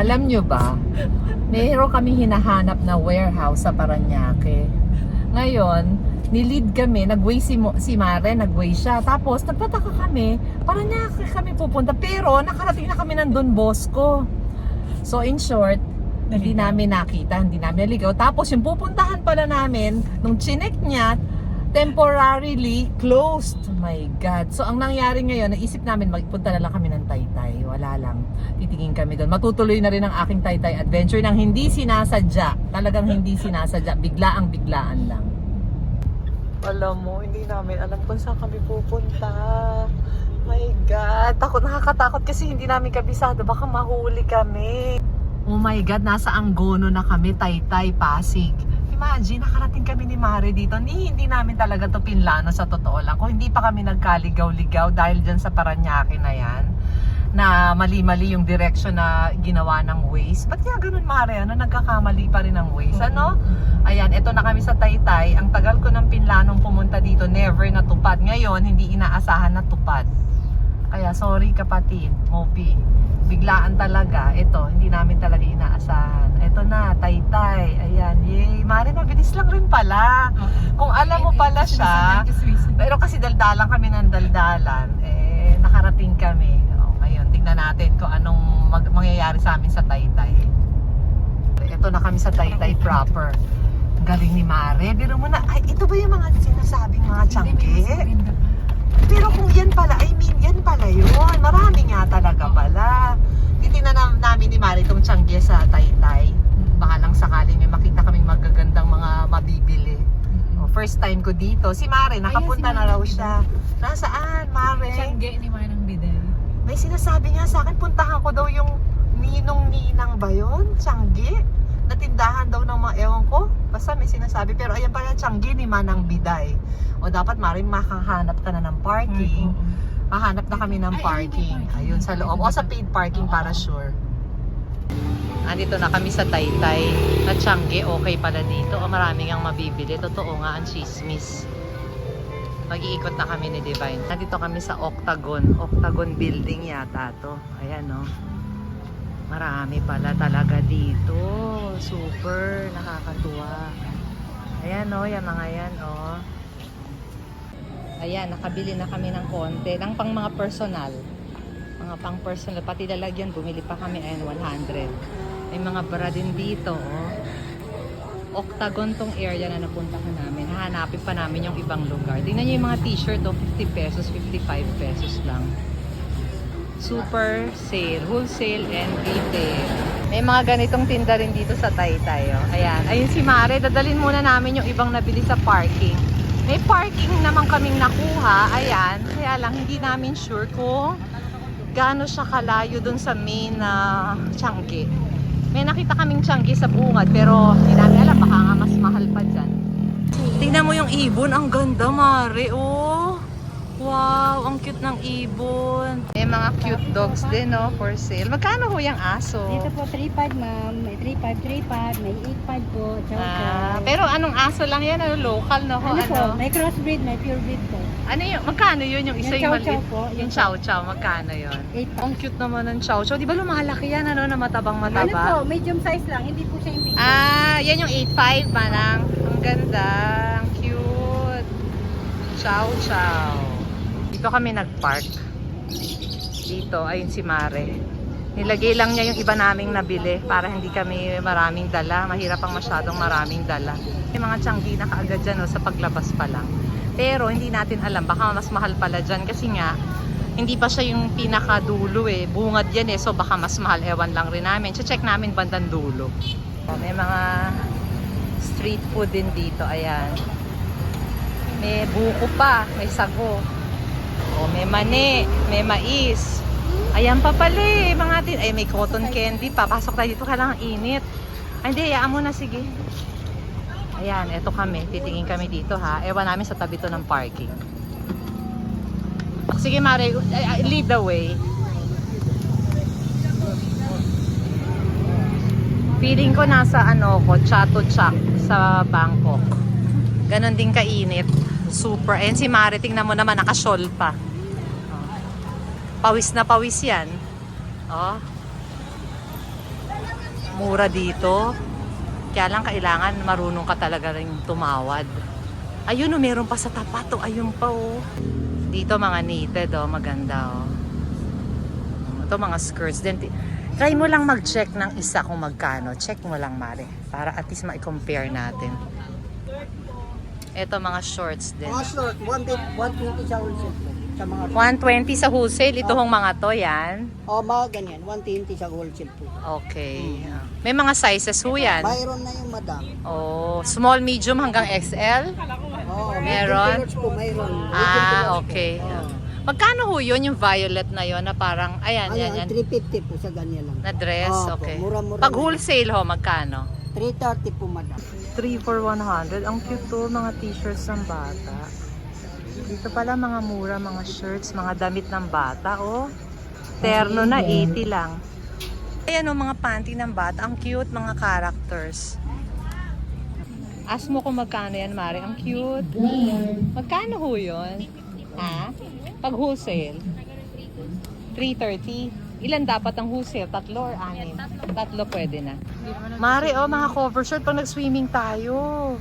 Alam nyo ba, meron kami hinahanap na warehouse sa Paranaque. Ngayon, nilid kami, nag-way si, si Mare, nag-way siya. Tapos, nagtataka kami, Paranaque kami pupunta. Pero, nakarating na kami ng Don Bosco. So, in short, hindi namin nakita, hindi namin naligaw. Tapos, yung pupuntahan pala namin, nung chinek niya, temporarily closed. Oh my God. So, ang nangyari ngayon, naisip namin magpunta na lang kami ng Taytay. Wala lang. Titingin kami doon. Matutuloy na rin ang aking Taytay adventure nang hindi sinasadya. Talagang hindi sinasadya. Biglaang biglaan lang. Alam mo, hindi namin alam kung saan kami pupunta. My God. Takot, nakakatakot kasi hindi namin kabisado. Baka mahuli kami. Oh my God, nasa Anggono na kami, Taytay, Pasig. Imagine, nakarating kami ni Mare dito. Ni, hindi namin talaga to pinlano sa totoo lang. Kung hindi pa kami nagkaligaw-ligaw dahil dyan sa Paranaque na yan, na mali-mali yung direction na ginawa ng Waze. Ba't kaya ganun, Mare? Ano, nagkakamali pa rin ng Waze, ano? Ayan, eto na kami sa Taytay. Ang tagal ko ng pinlanong pumunta dito, never natupad. Ngayon, hindi inaasahan na tupad. Kaya sorry kapatid, Mopi. Biglaan talaga. Ito, hindi namin talaga inaasahan. Ito na, Taytay. Ayan, yay. Mari, mabilis lang rin pala. Kung alam mo pala siya, pero kasi daldalan kami ng daldalan, eh, nakarating kami. O, ngayon, tingnan natin kung anong mag- mangyayari sa amin sa Taytay. Ito na kami sa Taytay proper. Galing ni Mare. Biro mo na, ay, ito ba yung mga sinasabing mga tiyangke? Pero kung yan pala, I mean, yan pala yun. Marami nga talaga pala. Titingnan na namin ni Mari itong tiyangge sa Taytay. Baka lang sakaling may makita kaming magagandang mga mabibili. Oh, first time ko dito. Si Mare, nakapunta si na raw siya. Nasaan, Mare? Siyangge ni Manang Biday. May sinasabi nga sa akin, puntahan ko daw yung ninong-ninang ba yun? Tiyangge? Natindahan daw ng mga ewan ko. Basta may sinasabi. Pero ayan pala, Tiyangge ni Manang Biday. O dapat maring makahanap ka na ng parking. Mahanap na kami ng parking. Ayun, sa loob. O sa paid parking para sure. Andito na kami sa Taytay. Na Tiyangge, okay pala dito. O maraming ang mabibili. Totoo nga ang chismis. Mag-iikot na kami ni Divine. Nandito kami sa Octagon. Octagon building yata to. Ayan no. Marami pala talaga dito. Super. Nakakatuwa. Ayan no, yung mga yan oh. Ayan, nakabili na kami ng konti. Ng pang mga personal. Mga pang personal. Pati lalagyan, bumili pa kami. Ayan, 100. May mga bra din dito, oh. Octagon tong area na napuntahan namin. Hahanapin pa namin yung ibang lugar. Tingnan nyo yung mga t-shirt, oh. 50 pesos, 55 pesos lang. Super sale. Wholesale and retail. May mga ganitong tinda rin dito sa Taytay, oh. Ayan. Ayun si Mare. Dadalhin muna namin yung ibang nabili sa parking. May parking naman kaming nakuha. Ayan. Kaya lang, hindi namin sure kung gaano siya kalayo dun sa main na Changi. May nakita kaming Changi sa bungad pero hindi namin alam. Baka nga mas mahal pa dyan. Tingnan mo yung ibon. Ang ganda, Mare. Oh. Wow, ang cute ng ibon. Mga cute dogs din, no, for sale. Magkano ho yung aso? Dito po 3.5 ma'am, may 3.5, 3.5, may 8.5 po, Ah, pero anong aso lang yan? Ano, local, no? Ho, ano, po, ano? may crossbreed, may pure breed po. Ano yun? Magkano yun? Yung isa Yung yung, chow chow po. Yung chow chow, magkano yun? 8 Ang cute naman ng chow chow. Di ba lumalaki yan, ano, na matabang Ano po, medium size lang, hindi po siya yung big. Ah, yan yung 8.5 manang. Ang ganda. Ang cute. Chow chow. Dito kami nag-park. Dito, ayun si Mare. Nilagay lang niya yung iba naming nabili para hindi kami maraming dala. Mahirap ang masyadong maraming dala. May mga tiyanggi na kaagad dyan oh, sa paglabas pa lang. Pero hindi natin alam, baka mas mahal pala dyan kasi nga hindi pa siya yung pinakadulo eh. Bungad yan eh, so baka mas mahal. Ewan lang rin namin. check namin bandang dulo. May mga street food din dito. Ayan. May buko pa. May sago. O, may mani. May mais. Ayan pa pala eh. Mga tin ay, may cotton candy pa. Pasok tayo dito. Kailangan init. Ay, hindi. Hayaan mo na. Sige. Ayan. Eto kami. Titingin kami dito ha. Ewan namin sa tabi to ng parking. Sige, Mare. Lead the way. Feeling ko nasa ano ko, Chato Chak sa Bangkok. Ganon din kainit. Super. Ayan si Mari, tingnan mo naman, nakashol pa. Pawis na pawis yan. Oh. Mura dito. Kaya lang kailangan marunong ka talaga rin tumawad. Ayun oh, meron pa sa tapat oh. Ayun pa oh. Dito mga knitted oh, maganda oh. Ito mga skirts din. Try mo lang mag-check ng isa kung magkano. Check mo lang, Mare. Para at least ma-compare natin. Ito mga shorts din. Mga short, 120 120 sa wholesale po. Sa mga 120 sa wholesale. Ito hong mga to, yan. Oh, mga ganyan, 120 sa wholesale po. Okay. May mga sizes ho yan. Mayroon na yung madam. Oh, small, medium hanggang XL. Oh, Meron? po, mayroon. Ah, large po. okay. Oh. Magkano ho yun, yung violet na yon na parang, ayan, yan, Ayan, yan. 350 po sa ganyan lang. Na dress, Opo, okay. mura-mura Pag na. wholesale ho, magkano? 330 po madam. 3 for 100. Ang cute to, mga t-shirts ng bata. Dito pala mga mura, mga shirts, mga damit ng bata, oh. Terno na, 80 lang. Ayan oh, mga panty ng bata. Ang cute, mga characters. Ask mo kung magkano yan, Mari. Ang cute. Magkano ho yun? Ha? Pag wholesale? 330. Ilan dapat ang wholesale? Tatlo or anim? Tatlo pwede na. Mari, oh, mga cover shirt pag nag-swimming tayo.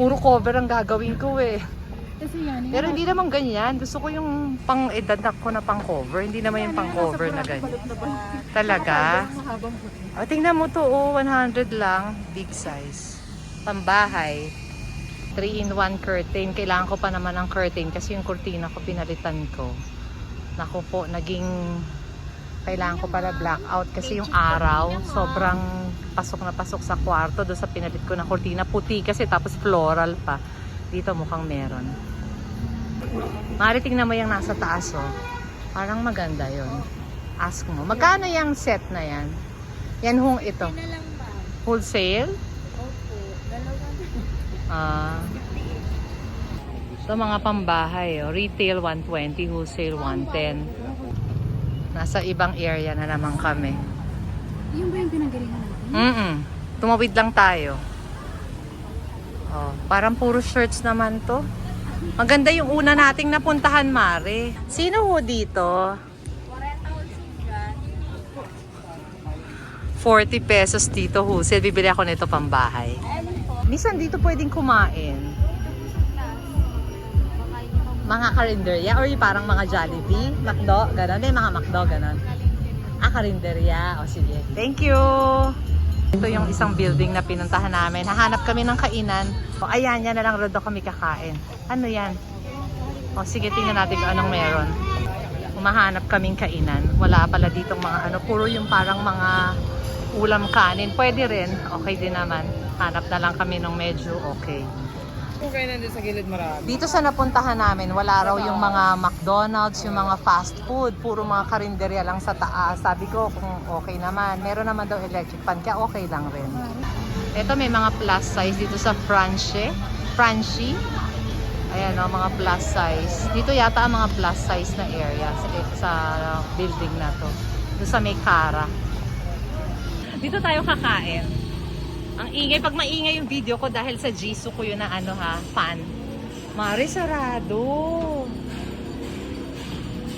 Puro cover ang gagawin ko eh. Kasi yan. Pero hindi naman ganyan. Gusto ko yung pang-edad ko na pang-cover. Hindi naman yung pang-cover na ganyan. Talaga? O, tingnan mo to, oh, 100 lang. Big size. Pambahay. 3-in-1 curtain. Kailangan ko pa naman ng curtain kasi yung kurtina ko pinalitan ko. Naku po, naging kailangan ko pala blackout kasi yung araw sobrang pasok na pasok sa kwarto doon sa pinalit ko na kurtina puti kasi tapos floral pa dito mukhang meron. Mari tingnan mo yung nasa taas oh. Parang maganda yon ask mo. Magkano yung set na yan? Yan hong ito. Wholesale? Ah. So mga pambahay oh. retail 120 wholesale 110 nasa ibang area na naman kami. Yung ba yung pinagalingan natin? Mm Tumawid lang tayo. Oh, parang puro shirts naman to. Maganda yung una nating napuntahan, Mare. Sino ho dito? 40 pesos dito, Husel. Bibili ako nito pambahay. Minsan dito pwedeng kumain. Mga karinderya or parang mga Jollibee, McDo, gano'n. May mga McDo, gano'n. Ah, karinderya. O sige. Thank you! Ito yung isang building na pinuntahan namin. Hahanap kami ng kainan. O ayan, yan na lang rodo kami kakain. Ano yan? O sige, tingnan natin kung anong meron. Humahanap kaming kainan. Wala pala ditong mga ano. Puro yung parang mga ulam kanin. Pwede rin. Okay din naman. Hanap na lang kami ng medyo okay. Kung kayo nandun sa gilid marami. Dito sa napuntahan namin, wala raw yung mga McDonald's, yung mga fast food, puro mga karinderya lang sa taas. Sabi ko kung okay naman. Meron naman daw electric pan, kaya okay lang rin. Ito may mga plus size dito sa Franche. Franchi. Ayan o, mga plus size. Dito yata ang mga plus size na area sa, sa building na to. Doon sa may Cara. Dito tayo kakain. Ang ingay, pag maingay yung video ko dahil sa Jisoo ko yun na ano ha, fan. Mare, sarado.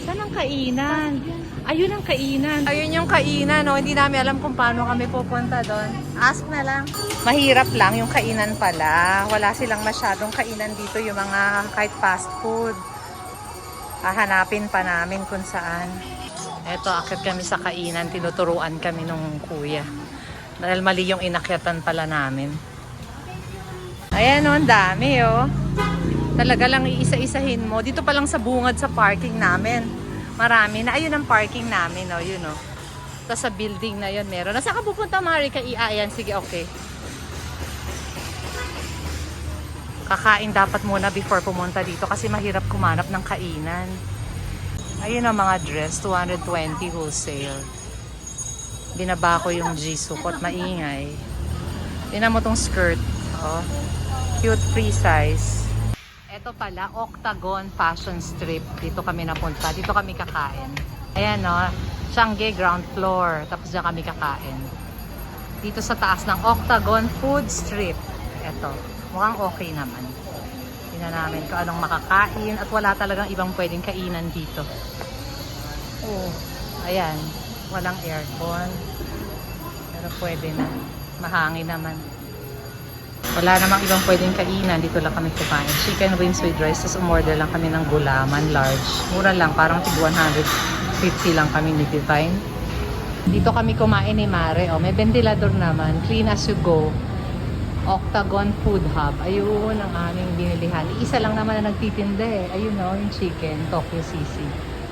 Saan ang kainan? Ayun ang kainan. Ayun yung kainan, no? Hindi namin alam kung paano kami pupunta doon. Ask na lang. Mahirap lang yung kainan pala. Wala silang masyadong kainan dito yung mga kahit fast food. Hahanapin pa namin kung saan. Eto, akit kami sa kainan. Tinuturuan kami nung kuya. Dahil mali yung inakyatan pala namin. Ayan o, ang dami oh. Talaga lang iisa-isahin mo. Dito pa lang sa bungad sa parking namin. Marami na. Ayun ang parking namin oh, yun oh. Tapos sa building na yun meron. Nasa ka pupunta Marika? Ia, ayan. Sige, okay. Kakain dapat muna before pumunta dito kasi mahirap kumanap ng kainan. Ayun ang mga dress, 220 wholesale. Binaba ko yung Jisoo ko at maingay. Tingnan mo tong skirt. Oh. Cute free size. Ito pala, Octagon Fashion Strip. Dito kami napunta. Dito kami kakain. Ayan no, Shanghai ground floor. Tapos dyan kami kakain. Dito sa taas ng Octagon Food Strip. Ito. Mukhang okay naman. Tingnan namin kung anong makakain at wala talagang ibang pwedeng kainan dito. Oh, ayan. Walang aircon. Pero pwede na. Mahangin naman. Wala namang ibang pwedeng kainan. Dito lang kami kumain. Chicken wings with rice. Tapos umorder lang kami ng gulaman large. Mura lang. Parang tig 150 lang kami ni Divine. Dito kami kumain ni Mare. Oh, may ventilador naman. Clean as you go. Octagon Food Hub. Ayun ang aming binilihan. Isa lang naman na nagtitinda eh. Ayun no, yung chicken. Tokyo Sisi.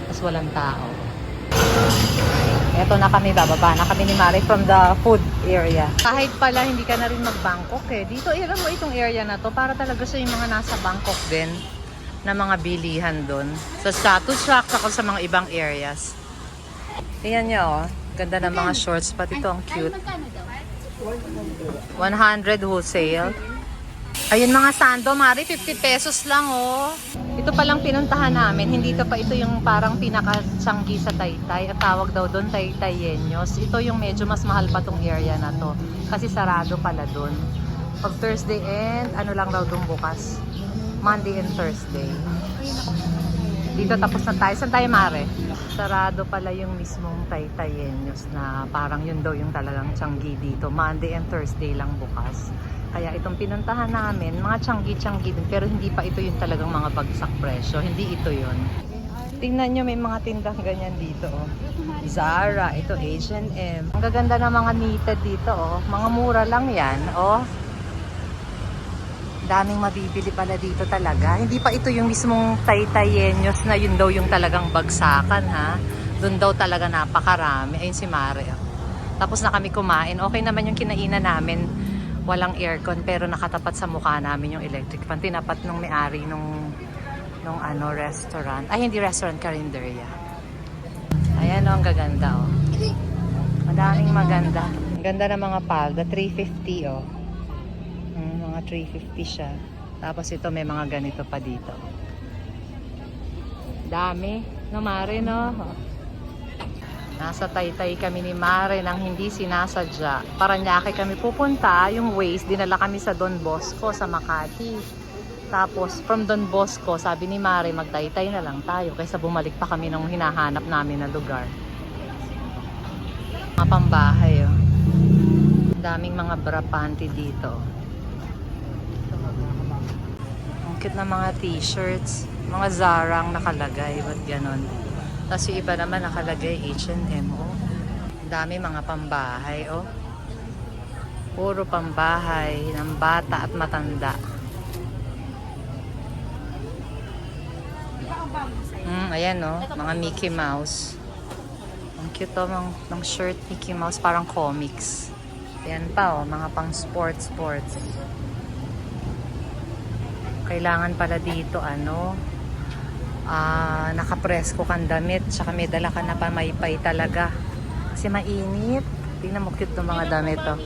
Tapos walang tao. Eto na kami, bababa na kami ni Mari from the food area. Kahit pala hindi ka na rin mag-Bangkok eh. Dito, alam mo itong area na to, para talaga sa yung mga nasa Bangkok din na mga bilihan doon. Sa status shock ako sa mga ibang areas. Tingnan nyo oh. Ganda ng mga shorts, pati ito ang cute. 100 wholesale. Ayun mga sando, Mari, 50 pesos lang oh. Ito palang pinuntahan namin, hindi ito pa ito yung parang pinaka-changgi sa Taytay. At tawag daw doon Taytay Yenyos. Ito yung medyo mas mahal pa tong area na to. Kasi sarado pala doon. Pag Thursday and ano lang daw doon bukas. Monday and Thursday. Dito tapos na tayo. Saan tayo, Mare? Sarado pala yung mismong Taytay Yenyos na parang yun daw yung talagang Changi dito. Monday and Thursday lang bukas. Kaya itong pinuntahan namin, mga Changi-Changi din. Pero hindi pa ito yung talagang mga bagsak presyo. Hindi ito yun. Tingnan nyo, may mga tindang ganyan dito. Oh. Zara, ito H&M. Ang gaganda ng mga knitted dito. Oh. Mga mura lang yan. Oh daming mabibili pala dito talaga. Hindi pa ito yung mismong taytayenyos na yun daw yung talagang bagsakan ha. Doon daw talaga napakarami. Ayun si Mare. oh. Tapos na kami kumain. Okay naman yung kinainan namin. Walang aircon pero nakatapat sa mukha namin yung electric fan. Tinapat nung may-ari nung, nung ano, restaurant. Ay, hindi restaurant, karinderya. Ayan o, ang gaganda oh. Madaming maganda. Ang ganda ng mga palda. 350 oh. Mm, mga 350 siya. Tapos ito may mga ganito pa dito. Dami. No, Mare, no? Nasa taytay kami ni Mare nang hindi sinasadya. Paranaque kami pupunta. Yung ways, dinala kami sa Don Bosco sa Makati. Tapos, from Don Bosco, sabi ni Mare, magtaytay na lang tayo kaysa bumalik pa kami nung hinahanap namin na lugar. Mga pambahay, oh. Daming mga bra panty dito. Cute na mga t-shirts. Mga Zara nakalagay. Ba't ganon? Tapos yung iba naman nakalagay H&M. Oh. Dami mga pambahay. Oh. Puro pambahay ng bata at matanda. Mm, ayan oh, mga Mickey Mouse. Ang cute oh, ng, ng shirt Mickey Mouse, parang comics. Ayan pa oh, mga pang sports sports. Kailangan pala dito ano, ah, nakapresko kang damit, tsaka may dala ka na pamaypay talaga. Kasi mainit. Tingnan mo cute ng mga damit oh.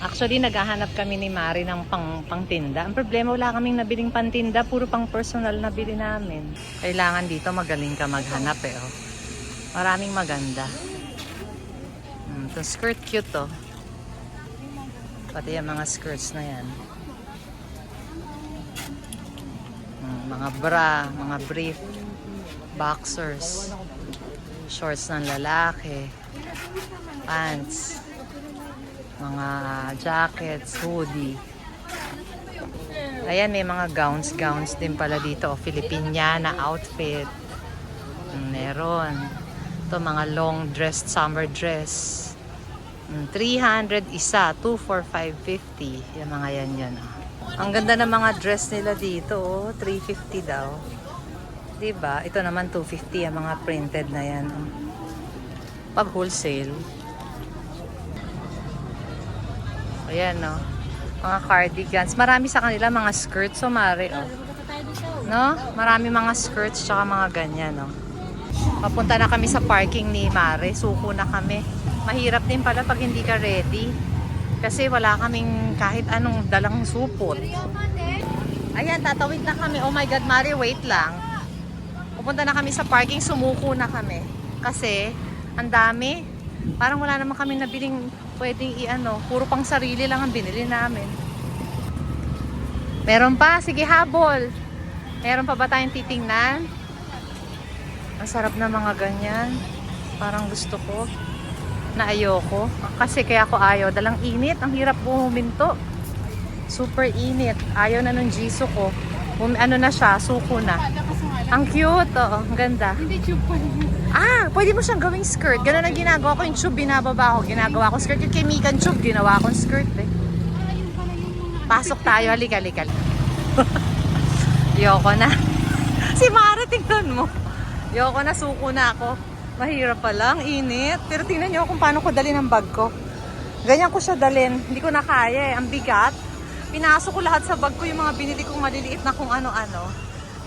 Actually, naghahanap kami ni Mari ng pang, pangtinda. Ang problema, wala kaming nabiling pantinda. Puro pang personal na bili namin. Kailangan dito magaling ka maghanap eh. Oh. Maraming maganda. Hmm, to skirt cute to. Pati yung mga skirts na yan. Hmm, mga bra, mga brief, boxers, shorts ng lalaki, pants, mga jackets, hoodie. Ayan, may mga gowns, gowns din pala dito. Filipiniana outfit. Meron. Ito, mga long dressed summer dress. Mm, 300 isa, 2 for 550. Yung mga yan yan. ah. Ang ganda ng mga dress nila dito, oh. 350 daw. 'Di ba? Ito naman 250 ang mga printed na yan. oh. Pag wholesale. Ayan, no. Mga cardigans. Marami sa kanila mga skirts, so mare, oh. No? Marami mga skirts tsaka mga ganyan, no. Papunta na kami sa parking ni Mare. Suko na kami. Mahirap din pala pag hindi ka ready. Kasi wala kaming kahit anong dalang supot. Ayan, tatawid na kami. Oh my God, Mare, wait lang. Pupunta na kami sa parking. Sumuko na kami. Kasi, ang dami. Parang wala naman kami nabiling pwedeng i-ano. Puro pang sarili lang ang binili namin. Meron pa, sige habol. Meron pa ba tayong titingnan? Ang sarap na mga ganyan. Parang gusto ko na ayoko. Kasi kaya ako ayaw. Dalang init. Ang hirap buminto. Super init. Ayaw na nung jiso ko. Bum- ano na siya, suko na. Ang cute, oh. Ang ganda. Hindi tube pa. Ah, pwede mo siyang gawing skirt. Ganun ang ginagawa ko. Yung tube, binababa ko. Ginagawa ko skirt. Yung kay Mikan tube, ginawa ko skirt eh. Pasok tayo. Halika, halika. Yoko na. Si Mare, tingnan mo. Yoko na, suko na ako. Mahirap pa lang, init. Pero tingnan niyo kung paano ko dalhin ang bag ko. Ganyan ko siya dalhin. Hindi ko na kaya eh. Ang bigat. Pinasok ko lahat sa bag ko yung mga binili kong maliliit na kung ano-ano.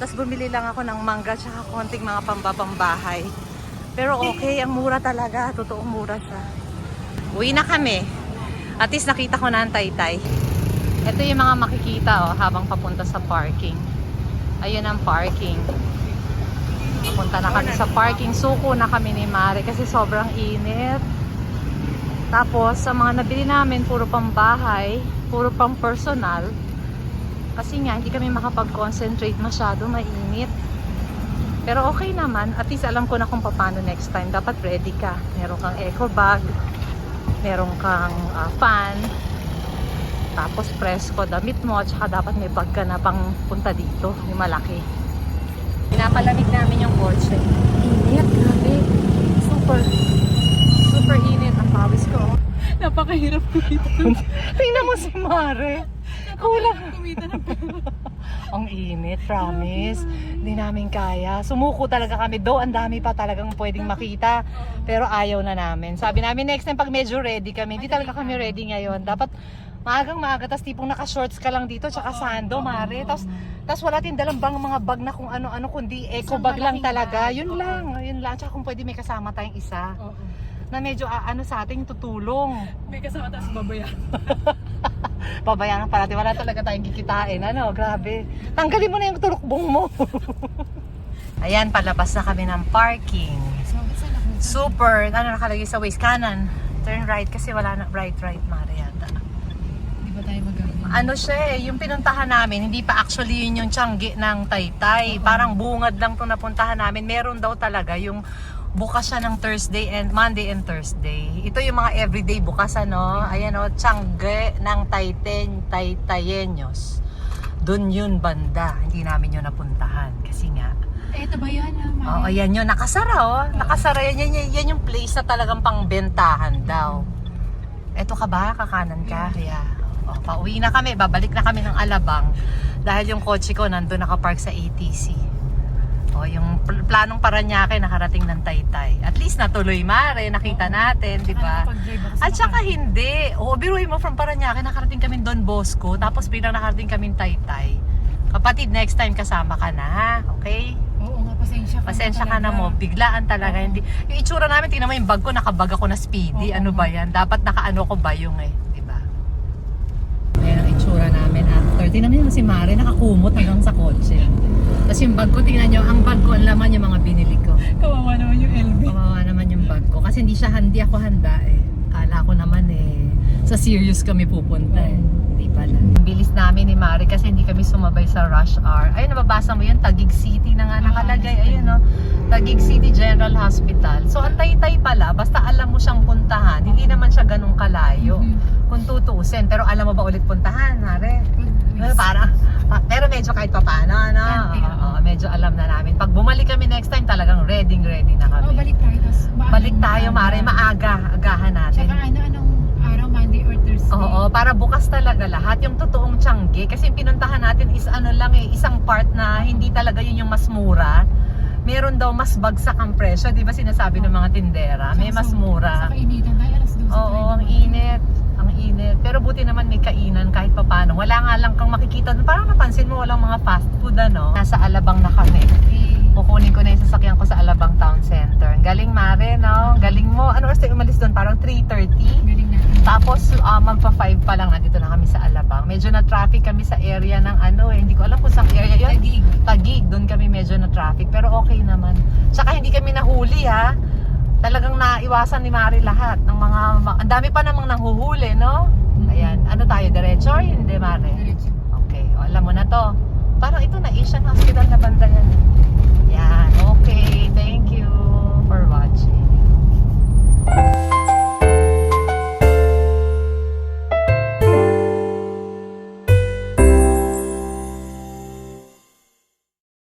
Tapos bumili lang ako ng mangga tsaka konting mga pambabambahay. Pero okay, ang mura talaga. Totoong mura siya. Uwi na kami. At least nakita ko na ang taytay. Ito yung mga makikita oh, habang papunta sa parking. Ayun ang parking. Papunta na kami sa parking. Suko na kami ni Mare kasi sobrang init. Tapos, sa mga nabili namin, puro pang bahay, puro pang personal. Kasi nga, hindi kami makapag-concentrate masyado, mainit. Pero okay naman, at least alam ko na kung paano next time. Dapat ready ka. Meron kang eco bag, meron kang ah, fan, tapos presko damit mo, at saka dapat may bag ka na pang punta dito, yung malaki. Pinapalamig namin yung kotse. Init, grabe. Super, super init ang pawis ko. Napakahirap kumita. Tingnan mo si Mare. Kulang. kumita ng Ang init, promise. Hindi namin kaya. Sumuko talaga kami. Do, ang dami pa talagang pwedeng makita. Pero ayaw na namin. Sabi namin, next time pag medyo ready kami. Hindi talaga kami ready ngayon. Dapat maagang maaga. Tapos tipong naka-shorts ka lang dito. Tsaka sando, mare. Tapos, tapos wala tayong dalang bang mga bag na kung ano-ano. Kundi eco bag lang talaga. Yun lang. Yun lang. Tsaka kung pwede may kasama tayong isa. Na medyo ah, ano sa ating tutulong. May kasama tayo sa babaya. Pabayaan pa natin. Wala talaga tayong kikitain. Ano, grabe. Tanggalin mo na yung turukbong mo. Ayan, palabas na kami ng parking. Super, ano nakalagay sa waist kanan. Turn right kasi wala na right, right. Di ba tayo magagawa? Ano siya eh, yung pinuntahan namin, hindi pa actually yun yung tiyanggi ng Taytay. Parang bungad lang to napuntahan namin. Meron daw talaga yung bukas siya ng Thursday and Monday and Thursday. Ito yung mga everyday bukas ano. Ayan o, tiyanggi ng Tayten, Taytayenyos. Doon yun banda. Hindi namin yun napuntahan kasi nga ito ba yan? Oo, Ah, yan yun. Nakasara, oh. Nakasara yan. Yan, yan, yan yung place na talagang pangbentahan daw. Eto ka ba? Kakanan ka? Kaya, oh, pauwi na kami. Babalik na kami ng Alabang. Dahil yung kotse ko nandun nakapark sa ATC. O, yung pl- planong Paranaque nakarating ng Taytay. At least natuloy, Mare. Nakita natin, di ba? At saka hindi. O, biruin mo from Paranaque, nakarating kami Don Bosco. Tapos bilang nakarating kami Taytay. Kapatid, next time kasama ka na, ha? Okay? Oo nga, pasensya ka. Pasensya ka na mo, biglaan talaga. Oo. Hindi, yung itsura namin, tingnan mo yung bag ko, nakabag ako na speedy. Oo. Ano ba yan? Dapat nakaano ko ba yung eh, di ba? Ayan ang itsura namin after. Tingnan niyo si Mare, nakakumot hanggang sa kotse. Tapos yung bag ko, tingnan niyo, ang bag ko, ang laman yung mga binili ko. Kawawa naman yung LB. Kawawa naman yung bag ko. Kasi hindi siya, hindi ako handa eh. Kala ko naman eh, sa serious kami pupunta eh. Hindi pala. Ang bilis namin ni Mari kasi hindi kami sumabay sa rush hour. Ayun, nababasa mo yun, Taguig City na nga nakalagay. Ayun no, Taguig City General Hospital. So, ang taytay pala, basta alam mo siyang puntahan, hindi naman siya ganun kalayo. Mhm. Kung tutuusin. Pero alam mo ba ulit puntahan, Mare? Well, para, pa- pero medyo kahit pa paano, ano? Ah, okay, Oo, medyo alam na namin. Pag bumalik kami next time, talagang ready, ready na kami. Oh, balik tayo. Ba- Balik tayo, Mare. Maaga. Agahan natin. Tsaka ano, anong araw, Monday or Thursday? Oo, para bukas talaga lahat. Yung totoong Tiangge. Kasi yung pinuntahan natin is ano lang eh, isang part na hindi talaga yun yung mas mura. Meron daw mas bagsak ang presyo. Di ba sinasabi ng mga tindera? May mas mura. Sa kainitan tayo, alas 12 Oo, ang init. Ang init. Pero buti naman may kainan kahit papano. Wala nga lang kang makikita. Parang napansin mo walang mga fast food ano. Nasa Alabang na kami. Okay. Kukunin ko na yung sasakyan ko sa Alabang Town Center. Galing Mare, no? Galing mo. Ano oras tayo umalis doon? Parang 3.30. Galing natin. Tapos ah, magpa 5 pa lang nandito na kami sa Alabang. Medyo na traffic kami sa area ng ano eh. Hindi ko alam kung saan area yun. Tagig. Tagig. Doon kami medyo na traffic. Pero okay naman. Tsaka hindi kami nahuli ha talagang naiwasan ni Mari lahat ng mga ang dami pa namang nanghuhuli, no? Mm-hmm. Ayan, ano tayo, diretso or hindi, Mari? Diretso. Okay, o, alam mo na to. Parang ito na Asian Hospital na banda yan. Yan, okay. Thank you for watching.